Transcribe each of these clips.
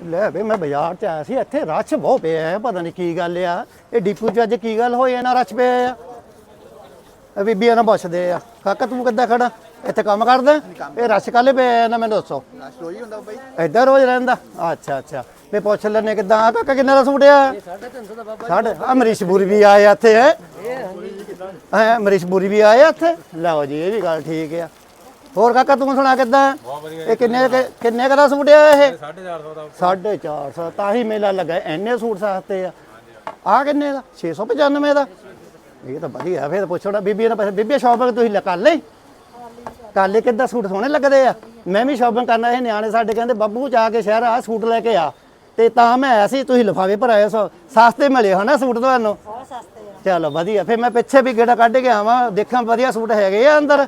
ਲੈ ਵੇ ਮੈਂ ਬਾਜ਼ਾਰ ਚ ਆਇਆ ਸੀ ਇੱਥੇ ਰਸ਼ ਬਹੁਤ ਪਿਆ ਹੈ ਪਤਾ ਨਹੀਂ ਕੀ ਗੱਲ ਆ। ਇਹ ਡਿਪੂ ਚ ਅੱਜ ਕੀ ਗੱਲ ਹੋਈ ਇਹਨਾਂ ਰਸ਼ ਪਿਆ ਆ? ਇਹ ਬੀਬੀਆਂ ਨਾਲ ਪੁੱਛਦੇ ਆ ਕਾਕਾ ਤੂੰ ਕਿੱਦਾਂ ਖੜਾ? ਇੱਥੇ ਕੰਮ ਕਰਦਾ? ਇਹ ਰਸ਼ ਕਾਲੇ ਪਿਆ ਆ ਨਾ ਮੈਨੂੰ ਦੱਸੋ। ਰਸ਼ ਹੁੰਦਾ ਬਾਈ ਰੋਜ਼ ਰਹਿੰਦਾ? ਅੱਛਾ ਅੱਛਾ। ਵੀ ਪੁੱਛ ਲੈਣੇ ਕਿੱਦਾਂ ਆ ਕਾਕਾ ਕਿੰਨੇ ਦਾ ਸੂਟ ਆ 350 ਦਾ ਬਾਬਾ ਸਾਡੇ ਆ ਅਮਰੀਸ਼ ਵੀ ਆਏ ਇੱਥੇ ਹੈ? ਹੈ ਅਮਰੀਸ਼ ਪੁਰੀ ਵੀ ਆਏ ਆ ਇੱਥੇ? ਲਓ ਜੀ ਇਹ ਵੀ ਗੱਲ ਠੀਕ ਆ। ਹੋਰ ਕਾਕਾ ਤੂੰ ਸੁਣਾ ਕਿੱਦਾਂ? ਇਹ ਕਿੰਨੇ ਕੁ- ਕਿੰਨੇ ਕੁ ਦਾ ਸੂਟ ਆ ਇਹ? 450 ਦਾ 450 ਤਾਂ ਹੀ ਮੇਲਾ ਲੱਗਾ। ਇੰਨੇ ਸੂਟ ਸਸਤੇ ਆ। ਆ ਕਿੰਨੇ ਦਾ? 695 ਦਾ। ਇਹ ਤਾਂ ਵਧੀਆ ਫਿਰ ਪੁੱਛਣਾ ਬੀਬੀ ਨੇ ਪੈਸੇ ਬੀਬੀ ਸ਼ਾਪਿੰਗ ਤੁਸੀਂ ਲ- ਕਰ ਲਈ? ਕਰ ਲਈ ਕਿੱਦਾਂ ਸੂਟ ਸੋਹਣੇ ਲੱਗਦੇ ਆ? ਮੈਂ ਵੀ ਸ਼ਾਪਿੰਗ ਕਰਨਾ ਇਹ ਨਿਆਣੇ ਸਾਡੇ ਕਹਿੰਦੇ ਬੱਬੂ ਜਾ ਕੇ ਸ਼ਹਿਰ ਆ ਸੂਟ ਲੈ ਕੇ ਆ। ਤੇ ਤਾਂ ਮੈਂ ਆਇਆ ਸੀ ਤੁਸੀਂ ਲਿਫਾਫੇ ਭਰਾਏ ਸੋ ਸਸਤੇ ਮਿਲੇ ਹਨਾ ਸੂਟ ਤੁਹਾਨੂੰ? ਬਹੁਤ ਸਸਤੇ ਆ। ਚਲੋ ਵਧੀਆ ਫਿਰ ਮੈਂ ਪਿੱਛੇ ਵੀ ਗੇੜਾ ਕੱਢ ਕੇ ਆਵਾਂ ਦੇਖਾਂ ਵਧੀਆ ਸੂਟ ਹੈਗੇ ਆ ਅੰਦਰ।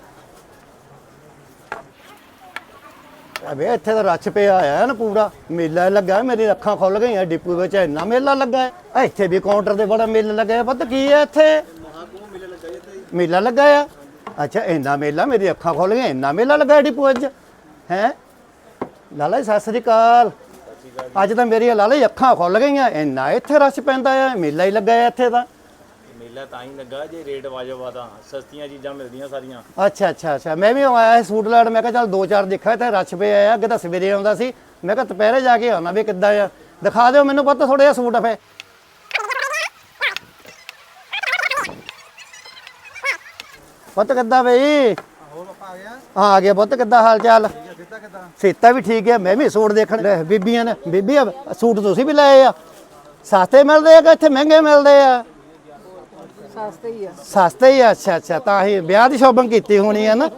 ਅਬੇ ਇੱਥੇ ਤਾਂ ਰੱਛ ਪਿਆ ਆ ਨਾ ਪੂਰਾ। ਮੇਲਾ ਲੱਗਾ ਮੇਰੀ ਅੱਖਾਂ ਖੁੱਲ ਗਈਆਂ ਡਿਪੂ ਵਿੱਚ ਇੰਨਾ ਮੇਲਾ ਲੱਗਾ। ਹੈ ਇੱਥੇ ਵੀ ਕਾਊਂਟਰ ਤੇ ਬੜਾ ਮੇਲਾ ਲੱਗਾ ਹੈ ਪਤਾ ਕੀ ਹੈ ਇੱਥੇ? ਮੇਲਾ ਲੱਗਾ ਆ। ਅੱਛਾ ਇੰਨਾ ਮੇਲਾ ਮੇਰੀ ਅੱਖਾਂ ਖੁੱਲ ਗਈਆਂ ਇੰਨਾ ਮੇਲਾ ਲੱਗਾ ਡਿਪੂ ਅੱਜ ਹੈ? ਲਾਲਾ ਜੀ, ਸਤਿ ਸ੍ਰੀ ਅਕਾਲ। ਅੱਜ ਤਾਂ ਮੇਰੀਆਂ ਲਾਲਾ ਜੀ ਅੱਖਾਂ ਖੁੱਲ ਗਈਆਂ ਇੰਨਾ ਇੱਥੇ ਰਸ਼ ਪੈਂਦਾ ਆ ਮੇਲਾ ਹੀ ਲੱਗਾ ਹੈ ਇੱਥੇ ਤਾਂ। ਮੇਲਾ ਤਾਂ ਹੀ ਲੱਗਾ ਜੇ ਰੇਟ ਵਾਜਬ ਤਾਂ। ਸਸਤੀਆਂ ਚੀਜ਼ਾਂ ਮਿਲਦੀਆਂ ਸਾਰੀਆਂ। ਅੱਛਾ ਅੱਛਾ ਅੱਛਾ। ਮੈਂ ਵੀ ਆਇਆ ਸੀ ਸੂਟ ਲੈਣ, ਮੈਂ ਕਿਹਾ ਚੱਲ ਦੋ ਚਾਰ ਦੇਖਿਆ ਤੇ ਰਸ਼ ਪਿਆ ਆ, ਅੱਗੇ ਤਾਂ ਸਵੇਰੇ ਆਉਂਦਾ ਸੀ। ਮੈਂ ਕਿਹਾ ਦੁਪਹਿਰੇ ਜਾ ਕੇ ਆਉਣਾ ਵੀ ਕਿੱਦਾਂ ਆ। ਦਿਖਾ ਦਿਓ ਮੈਨੂੰ ਪਤਾ ਥੋੜਾ ਜਿਹਾ ਸੂਟ ਫੇ। ਪੁੱਤ ਕਿੱਦਾਂ ਬਈ? ਹੋਰ ਪਾਪਾ ਆ ਗਿਆ ਹਾਂ, ਆ ਗਿਆ ਪੁੱਤ। ਕਿੱਦਾਂ ਹਾਲ ਚਾਲ ਦਿੱਤਾ ਕਿਦਾਂ ਸੀਤਾ ਵੀ ਠੀਕ ਹੈ ਮੈਂ ਵੀ ਸੂਟ ਦੇਖਣ ਲੈ, ਬੀਬੀਆਂ ਨੇ। ਬੀਬੀ ਸੂਟ ਤੁਸੀਂ ਵੀ ਲਏ ਆ। ਸਸਤੇ ਮਿਲਦੇ ਆ ਕਿ ਇੱਥੇ ਮਹਿੰਗੇ ਮਿਲਦੇ ਆ? ਸਸਤੇ ਹੀ ਆ। ਸਸਤੇ ਹੀ ਆ, ਅੱਛਾ ਅੱਛਾ ਤਾਂ ਹੀ ਵਿਆਹ ਦੀ ਸ਼ਾਪਿੰਗ ਕੀਤੀ ਹੋਣੀ ਹੈ ਨਾ।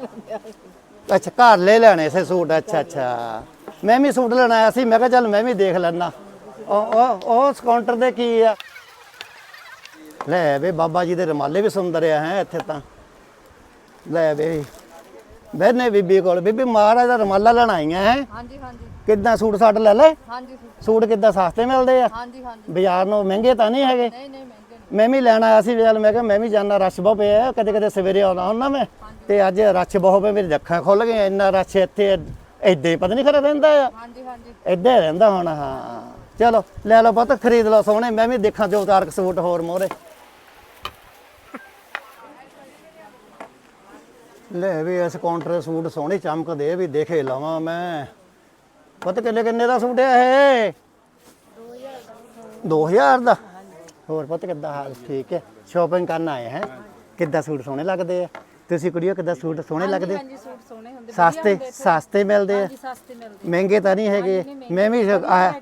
ਅੱਛਾ ਘਰ ਲੈ ਲੈਣੇ ਸੇ ਸੂਟ ਅੱਛਾ ਅੱਛਾ। ਮੈਂ ਵੀ ਸੂਟ ਲੈਣ ਆਇਆ ਸੀ ਮੈਂ ਕਿਹਾ ਚੱਲ ਮੈਂ ਵੀ ਦੇਖ ਲੈਣਾ ਉਹ ਉਹ ਕਾਊਂਟਰ ਦੇ ਕੀ ਆ? ਲੈ ਵੇ ਬਾਬਾ ਜੀ ਦੇ ਰਮਾਲੇ ਵੀ ਸੁੰਦਰ ਆ ਹੈ ਇੱਥੇ ਤਾਂ। ਲੈ ਵੇ। ਬਹਿਨੇ ਬੀਬੀ ਕੋਲ ਬੀਬੀ ਮਹਾਰਾਜ ਦਾ ਰਮਾਲਾ ਲੈਣ ਆਈਆਂ ਹੈ। ਹਾਂਜੀ ਹਾਂਜੀ। ਕਿੱਦਾਂ ਸੂਟ ਸਾਟ ਲੈ ਲੈ ਹਾਂਜੀ ਸੂਟ। ਕਿੱਦਾਂ ਸਸਤੇ ਮਿਲਦੇ ਆ? ਹਾਂਜੀ ਹਾਂਜੀ। ਬਾਜ਼ਾਰ ਨੂੰ ਮਹਿੰਗੇ ਤਾਂ ਨਹੀਂ ਹੈਗੇ? ਨਹੀਂ ਨਹੀਂ ਮੈਂ ਵੀ ਲੈਣ ਆਇਆ ਸੀ ਚੱਲ ਮੈਂ ਕਿਹਾ ਮੈਂ ਵੀ ਜਾਣਾ ਰਸ਼ ਬਹੁਤ ਪਿਆ ਕਦੇ ਕਦੇ ਸਵੇਰੇ ਆਉਣਾ ਹੁੰਦਾ ਮੈਂ। ਤੇ ਅੱਜ ਰਸ਼ ਬਹੁਤ ਪਿਆ ਮੇਰੀ ਅੱਖਾਂ ਖੁੱਲ ਗਈਆਂ ਇੰਨਾ ਰਸ਼ ਇੱਥੇ ਏਦਾਂ ਹੀ ਪਤਾ ਨਹੀਂ ਖਰਾ ਰਹਿੰਦਾ ਆ। ਹਾਂਜੀ ਹਾਂਜੀ। ਏਦਾਂ ਹੀ ਰਹਿੰਦਾ ਹੁਣ ਹਾਂ। ਚਲੋ ਲੈ ਲਓ ਪੁੱਤ ਖਰੀਦ ਲਓ ਸੋਹਣੇ ਮੈਂ ਵੀ ਦੇਖਾਂ ਜੋ ਚਾਰ ਕੁ ਸੂਟ ਹੋਰ ਮੋਰੇ ਲੈ ਵੀ ਇਸ ਕਾਊਂਟਰ ਦੇ ਸੂਟ ਸੋਹਣੇ ਚਮਕਦੇ ਆ, ਵੀ ਦੇਖੇ ਲਵਾਂ ਮੈਂ। ਪੁੱਤ ਕਿੰਨੇ ਕਿੰਨੇ ਦਾ ਸੂਟ ਹੈ ਇਹ? 2000 ਦਾ? ਹੋਰ ਪੁੱਤ ਕਿੱਦਾਂ ਹਾਲ ਠੀਕ ਹੈ? ਸ਼ਾਪਿੰਗ ਕਰਨ ਆਏ ਹੈ? ਕਿੱਦਾਂ ਸੂਟ ਸੋਹਣੇ ਲੱਗਦੇ ਆ? ਤੁਸੀਂ ਕੁੜੀਓ ਕਿੱਦਾਂ ਸੂਟ ਸੋਹਣੇ ਲੱਗਦੇ? ਹਾਂਜੀ ਸੂਟ ਸੋਹਣੇ ਹੁੰਦੇ ਸਸਤੇ ਸਸਤੇ ਮਿਲਦੇ ਆ? ਹਾਂਜੀ ਸਸਤੇ ਮਿਲਦੇ। ਮਹਿੰਗੇ ਤਾਂ ਨਹੀਂ ਹੈਗੇ। ਮੈਂ ਵੀ ਆਇਆ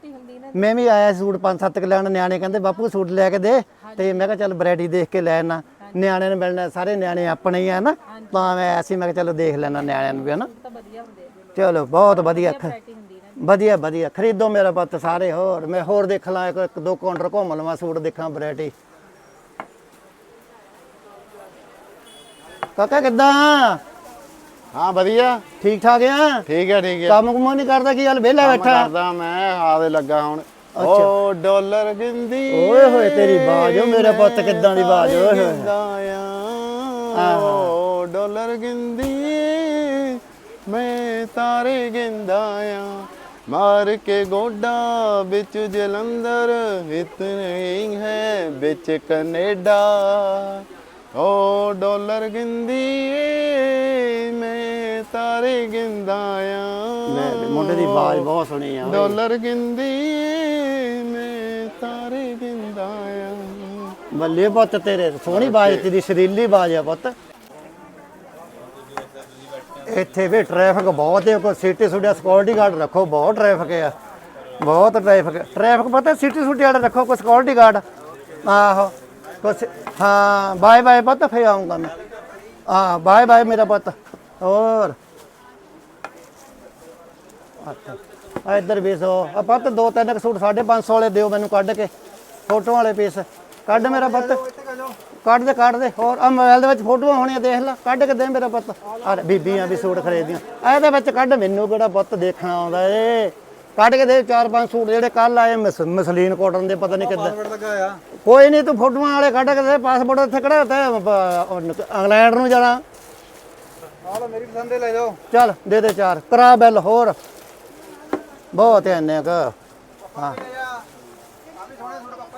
ਮੈਂ ਵੀ ਆਇਆ ਸੂਟ ਪੰਜ ਸੱਤ ਕਿ ਲੈਣ ਨਿਆਣੇ ਕਹਿੰਦੇ ਬਾਪੂ ਸੂਟ ਲੈ ਕੇ ਦੇ। ਤੇ ਮੈਂ ਕਿਹਾ ਚੱਲ ਵੈਰਾਈਟੀ ਦੇਖ ਕੇ ਲੈ ਆਣਾ ਨਿਆਣੇ ਨੂੰ ਮਿਲਣਾ ਸਾਰੇ ਨਿਆਣੇ ਆਪਣੇ ਹੀ ਆ ਨਾ। ਤਾਂ ਮੈਂ ਐਸੀ ਮੈਂ ਕਿਹਾ ਚਲੋ ਦੇਖ ਲੈਣਾ ਨਿਆਣਿਆਂ ਨੂੰ ਵੀ ਹਨਾ? ਤਾਂ ਵਧੀਆ ਹੁੰਦੇ ਆ। ਚਲੋ ਬਹੁਤ ਵਧੀਆ ਨਾ ਵਧੀਆ ਵਧੀਆ। ਖਰੀਦੋ ਮੇਰਾ ਪੁੱਤ ਸਾਰੇ ਹੋਰ। ਮੈਂ ਹੋਰ ਦੇਖ ਲਾਂ ਇੱਕ ਇੱਕ ਦੋ ਕਾਊਂਟਰ ਘੁੰਮ ਲਵਾਂ ਸੂਟ ਦੇਖਾਂ ਵੈਰਾਈਟੀ ਕਾਕਾ ਕਿੱਦਾਂ? ਹਾਂ ਵਧੀਆ। ਠੀਕ ਠਾਕ ਆ? ਠੀਕ ਹੈ ਠੀਕ ਹੈ ਕੰਮ ਕੁਮ ਨਹੀਂ ਕਰਦਾ ਕੀ ਹਾਲ? ਵਿਹਲਾ ਬੈਠਾ? ਕਰਦਾ ਮੈਂ ਹਾਦੇ ਲੱਗਾ ਹੁਣ। ਓ ਡਾਲਰ ਗਿੰਦੀ ਓਏ ਹੋਏ ਤੇਰੀ ਬਾਜ ਓ ਮੇਰਾ ਪੁੱਤ ਕਿੱਦਾਂ ਦੀ ਬਾਜ ਓਏ ਹੋਏ। ਓ ਡਾਲਰ ਗਿੰਦੀ ਮੈਂ ਤਾਰੇ ਗਿੰਦਾ ਆ। ਮਾਰ ਕੇ ਗੋਡਾ ਵਿੱਚ ਜਲੰਧਰ ਇਤਨੇ ਹੀ ਹੈ ਵਿੱਚ ਕੈਨੇਡਾ। ਓ ਡਾਲਰ ਗਿੰਦੀ ਮੈਂ ਤਾਰੇ ਗਿੰਦਾ ਆ ਲੈ ਮੁੰਡੇ ਦੀ ਬਾਜ ਬਹੁਤ ਸੁਣੀ ਆ। ਡਾਲਰ ਗਿੰਦੀ ਮੈਂ ਤਾਰੇ ਗਿੰਦਾ ਆ ਬੱਲੇ ਪੁੱਤ ਤੇਰੇ ਸੋਹਣੀ ਬਾਜ ਤੇਰੀ ਸ਼ਰੀਲੀ ਬਾਜ ਆ ਪੁੱਤ। ਇੱਥੇ ਵੀ ਟ੍ਰੈਫਿਕ ਬਹੁਤ ਹੈ, ਕੋਈ ਸਿਟੀ ਸੁਡਿਆ ਸਿਕਿਉਰਿਟੀ ਗਾਰਡ ਰੱਖੋ, ਬਹੁਤ ਟ੍ਰੈਫਿਕ ਆ ਬਹੁਤ ਟ੍ਰੈਫਿਕ ਟ੍ਰੈਫਿਕ ਪਤਾ ਸਿਟੀ ਸੁਡੀ ਵਾਲਾ ਰੱਖੋ, ਕੋਈ ਸਿਕਿਉਰਿਟੀ ਗਾਰਡ ਆਹੋ ਕੁਛ ਹਾਂ ਬਾਏ ਬਾਏ ਪੁੱਤ ਫੇ ਆਉਂਗਾ ਮੈਂ। ਹਾਂ ਬਾਏ ਬਾਏ ਮੇਰਾ ਪੁੱਤ। ਹੋਰ? ਅੱਛਾ ਆ ਇੱਧਰ ਵੀ ਸੋ। ਆ ਪੁੱਤ, ਦੋ ਤਿੰਨ ਕੁ ਸੂਟ 550 ਵਾਲੇ ਦਿਓ ਮੈਨੂੰ ਕੱਢ ਕੇ ਫੋਟੋ ਵਾਲੇ ਪੀਸ ਕੱਢ ਮੇਰਾ ਪੁੱਤ। ਕੱਢ ਦੇ ਕੱਢ ਦੇ। ਹੋਰ ਆ ਮੋਬਾਈਲ ਦੇ ਵਿੱਚ ਫੋਟੋਆਂ ਹੋਣੀਆਂ ਦੇਖ ਲੈ। ਕੱਢ ਕੇ ਦੇ ਮੇਰਾ ਪੁੱਤ। ਆ ਬੀਬੀਆਂ ਵੀ ਸੂਟ ਖਰੀਦੀਆਂ ਇਹਦੇ ਵਿੱਚ ਕੱਢ ਮੈਨੂੰ ਕਿਹੜਾ ਪੁੱਤ ਦੇਖਣਾ ਆਉਂਦਾ ਏ? ਕੱਢ ਕੇ ਦੇ ਚਾਰ ਪੰਜ ਸੂਟ ਜਿਹੜੇ ਕੱਲ ਆਏ ਮਸ- ਮਸਲੀਨ ਕਾਟਨ ਦੇ ਪਤਾ ਨਹੀਂ ਕਿੱਦਾਂ। ਕੋਈ ਨਹੀਂ ਤੂੰ ਫੋਟੋਆਂ ਵਾਲੇ ਕੱਢ ਕੇ ਦੇ ਪਾਸਪੋਰਟ ਉੱਥੇ ਕਿਹੜਾ ਤੇ ਇੰਗਲੈਂਡ ਨੂੰ ਜਾਣਾ। ਆ ਲੋ ਮੇਰੀ ਪਸੰਦ ਦੇ ਲੈ ਜਾਓ। ਚੱਲ ਦੇ ਦੇ ਚਾਰ। ਕਰਾ ਬਿੱਲ ਹੋਰ। ਬਹੁਤ ਐ ਇੰਨੇ ਕ। ਹਾਂ।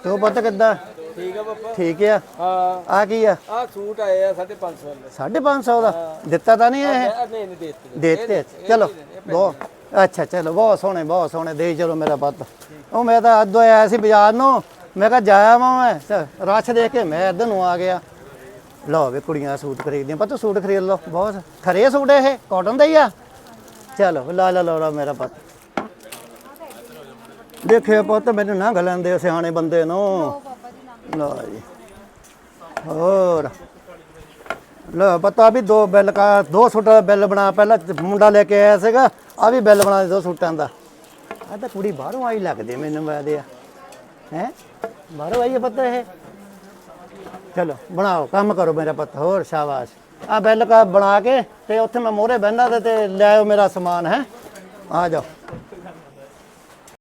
ਤੂੰ ਪੁੱਤ ਕਿੱਦਾਂ? ਠੀਕ ਆ ਪਾਪਾ ਠੀਕ ਆ? ਹਾਂ। ਆ ਕੀ ਆ? ਆ ਸੂਟ ਆਏ ਆ 550 ਵਾਲੇ। 550 ਦਾ? ਦਿੱਤਾ ਤਾਂ ਨਹੀਂ ਇਹ? ਨਹੀਂ ਨਹੀਂ ਦੇਤੇ ਦੇਤੇ। ਚਲੋ ਬਹੁਤ ਅੱਛਾ ਚਲੋ ਬਹੁਤ ਸੋਹਣੇ ਬਹੁਤ ਸੋਹਣੇ। ਦੇ ਚਲੋ ਮੇਰਾ ਪੁੱਤ। ਉਹ ਮੈਂ ਤਾਂ ਅੱਧੋ ਆਇਆ ਸੀ ਬਾਜ਼ਾਰ ਨੂੰ। ਮੈਂ ਕਿਹਾ ਜਾਇਆ ਵਾਂ ਮੈਂ। ਰਸ਼ ਦੇਖ ਕੇ ਮੈਂ ਇੱਧਰ ਨੂੰ ਆ ਗਿਆ। ਲਓ ਵੀ ਕੁੜੀਆਂ ਸੂਟ ਖਰੀਦਦੀਆਂ। ਪਤਾ ਸੂਟ ਖਰੀਦ ਲਓ। ਬਹੁਤ ਖਰੇ ਸੂਟ ਇਹ? ਕਾਟਨ ਦਾ ਹੀ ਆ? ਚਲੋ ਲਾ ਲਾ ਲਓ ਮੇਰਾ ਪੁੱਤ। ਦੇਖਿਓ ਪੁੱਤ ਮੈਨੂੰ ਨਾ ਗਲੰਦੇ ਸਿਆਣੇ ਬੰਦੇ ਨੂੰ। ਲਓ ਜੀ। ਹੋਰ। ਲਓ, ਪਤਾ ਵੀ ਦੋ ਬਿੱਲ ਕਾ, ਦੋ ਸੂਟਾਂ ਦਾ ਬਿੱਲ ਬਣਾ, ਪਹਿਲਾਂ ਮੁੰਡਾ ਲੈ ਕੇ ਆਇਆ ਸੀਗਾ ਆ ਵੀ ਬਿੱਲ ਬਣਾ ਦੇ ਦੋ ਸੂਟਾਂ ਦਾ। ਆ ਤਾਂ ਕੁੜੀ ਬਾਹਰੋਂ ਆਈ ਲੱਗਦੀ ਮੈਨੂੰ ਵਾਦੇ ਆ। ਹੈ? ਬਾਹਰੋਂ ਆਈ ਹੈ ਪਤਾ ਇਹ। ਚਲੋ, ਬਣਾਓ, ਕੰਮ ਕਰੋ ਮੇਰਾ ਪੁੱਤ, ਹੋਰ ਸ਼ਾਬਾਸ਼। ਆ ਬਿੱਲ ਕਾ ਬਣਾ ਕੇ ਤੇ ਉੱਥੇ ਮੈਂ ਮੋਹਰੇ ਬਹਿਣਾ ਤੇ ਤੇ ਲੈ ਆਓ ਮੇਰਾ ਸਮਾਨ, ਹੈ? ਆ ਜਾਓ।